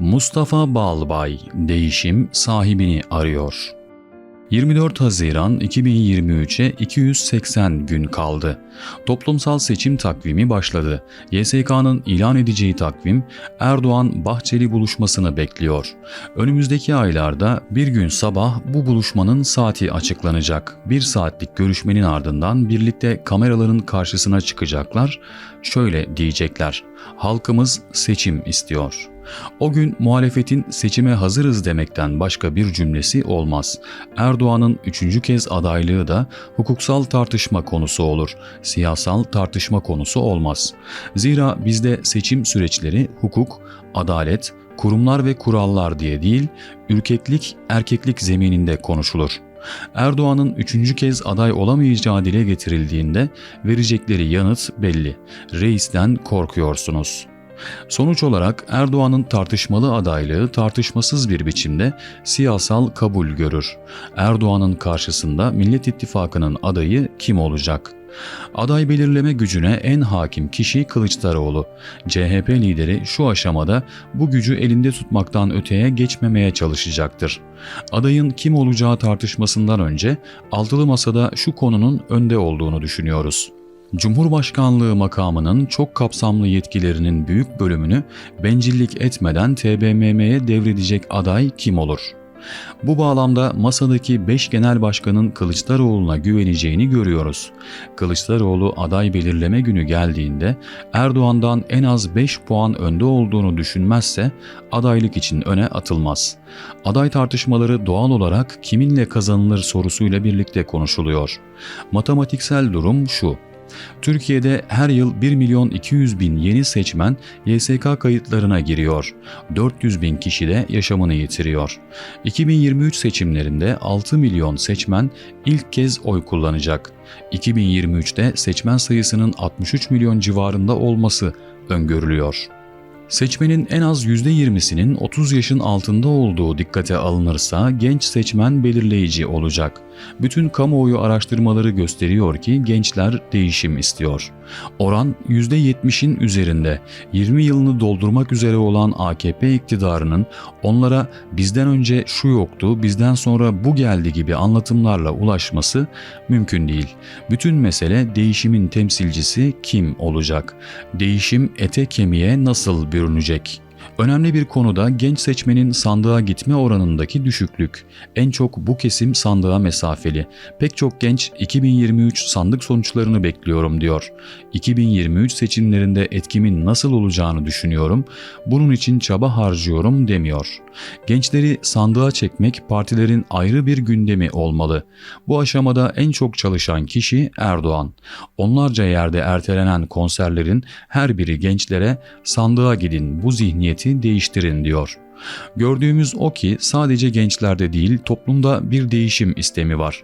Mustafa Balbay değişim sahibini arıyor. 24 Haziran 2023'e 280 gün kaldı. Toplumsal seçim takvimi başladı. YSK'nın ilan edeceği takvim Erdoğan-Bahçeli buluşmasını bekliyor. Önümüzdeki aylarda bir gün sabah bu buluşmanın saati açıklanacak. Bir saatlik görüşmenin ardından birlikte kameraların karşısına çıkacaklar. Şöyle diyecekler. Halkımız seçim istiyor. O gün muhalefetin seçime hazırız demekten başka bir cümlesi olmaz. Erdoğan'ın üçüncü kez adaylığı da hukuksal tartışma konusu olur. Siyasal tartışma konusu olmaz. Zira bizde seçim süreçleri hukuk, adalet, kurumlar ve kurallar diye değil, ürkeklik, erkeklik zemininde konuşulur. Erdoğan'ın üçüncü kez aday olamayacağı dile getirildiğinde verecekleri yanıt belli. Reisten korkuyorsunuz.'' Sonuç olarak Erdoğan'ın tartışmalı adaylığı tartışmasız bir biçimde siyasal kabul görür. Erdoğan'ın karşısında Millet İttifakı'nın adayı kim olacak? Aday belirleme gücüne en hakim kişi Kılıçdaroğlu. CHP lideri şu aşamada bu gücü elinde tutmaktan öteye geçmemeye çalışacaktır. Adayın kim olacağı tartışmasından önce altılı masada şu konunun önde olduğunu düşünüyoruz. Cumhurbaşkanlığı makamının çok kapsamlı yetkilerinin büyük bölümünü bencillik etmeden TBMM'ye devredecek aday kim olur? Bu bağlamda masadaki 5 genel başkanın Kılıçdaroğlu'na güveneceğini görüyoruz. Kılıçdaroğlu aday belirleme günü geldiğinde Erdoğan'dan en az 5 puan önde olduğunu düşünmezse adaylık için öne atılmaz. Aday tartışmaları doğal olarak kiminle kazanılır sorusuyla birlikte konuşuluyor. Matematiksel durum şu. Türkiye'de her yıl 1 milyon 200 bin yeni seçmen YSK kayıtlarına giriyor. 400 bin kişi de yaşamını yitiriyor. 2023 seçimlerinde 6 milyon seçmen ilk kez oy kullanacak. 2023'te seçmen sayısının 63 milyon civarında olması öngörülüyor. Seçmenin en az %20'sinin 30 yaşın altında olduğu dikkate alınırsa genç seçmen belirleyici olacak. Bütün kamuoyu araştırmaları gösteriyor ki gençler değişim istiyor. Oran %70'in üzerinde 20 yılını doldurmak üzere olan AKP iktidarının onlara bizden önce şu yoktu, bizden sonra bu geldi gibi anlatımlarla ulaşması mümkün değil. Bütün mesele değişimin temsilcisi kim olacak? Değişim ete kemiğe nasıl bürünecek? Önemli bir konuda genç seçmenin sandığa gitme oranındaki düşüklük. En çok bu kesim sandığa mesafeli. Pek çok genç 2023 sandık sonuçlarını bekliyorum diyor. 2023 seçimlerinde etkimin nasıl olacağını düşünüyorum. Bunun için çaba harcıyorum demiyor. Gençleri sandığa çekmek partilerin ayrı bir gündemi olmalı. Bu aşamada en çok çalışan kişi Erdoğan. Onlarca yerde ertelenen konserlerin her biri gençlere sandığa gidin bu zihniyeti değiştirin diyor. Gördüğümüz o ki sadece gençlerde değil toplumda bir değişim istemi var.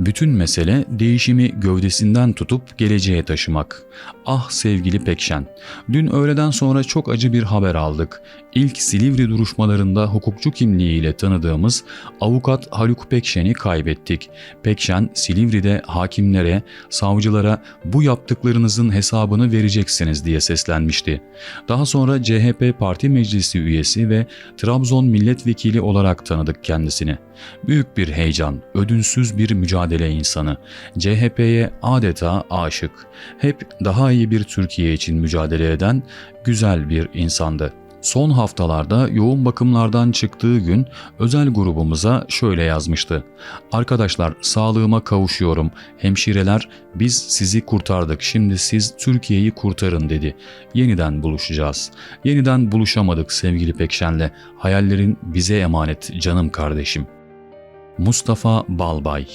Bütün mesele değişimi gövdesinden tutup geleceğe taşımak. Ah sevgili Pekşen, dün öğleden sonra çok acı bir haber aldık. İlk Silivri duruşmalarında hukukçu kimliğiyle tanıdığımız avukat Haluk Pekşen'i kaybettik. Pekşen Silivri'de hakimlere, savcılara bu yaptıklarınızın hesabını vereceksiniz diye seslenmişti. Daha sonra CHP Parti Meclisi üyesi ve Trabzon milletvekili olarak tanıdık kendisini. Büyük bir heyecan, ödünsüz bir mücadele insanı. CHP'ye adeta aşık. Hep daha iyi bir Türkiye için mücadele eden güzel bir insandı. Son haftalarda yoğun bakımlardan çıktığı gün özel grubumuza şöyle yazmıştı. Arkadaşlar sağlığıma kavuşuyorum. Hemşireler biz sizi kurtardık. Şimdi siz Türkiye'yi kurtarın dedi. Yeniden buluşacağız. Yeniden buluşamadık sevgili Pekşen'le. Hayallerin bize emanet canım kardeşim. Mustafa Balbay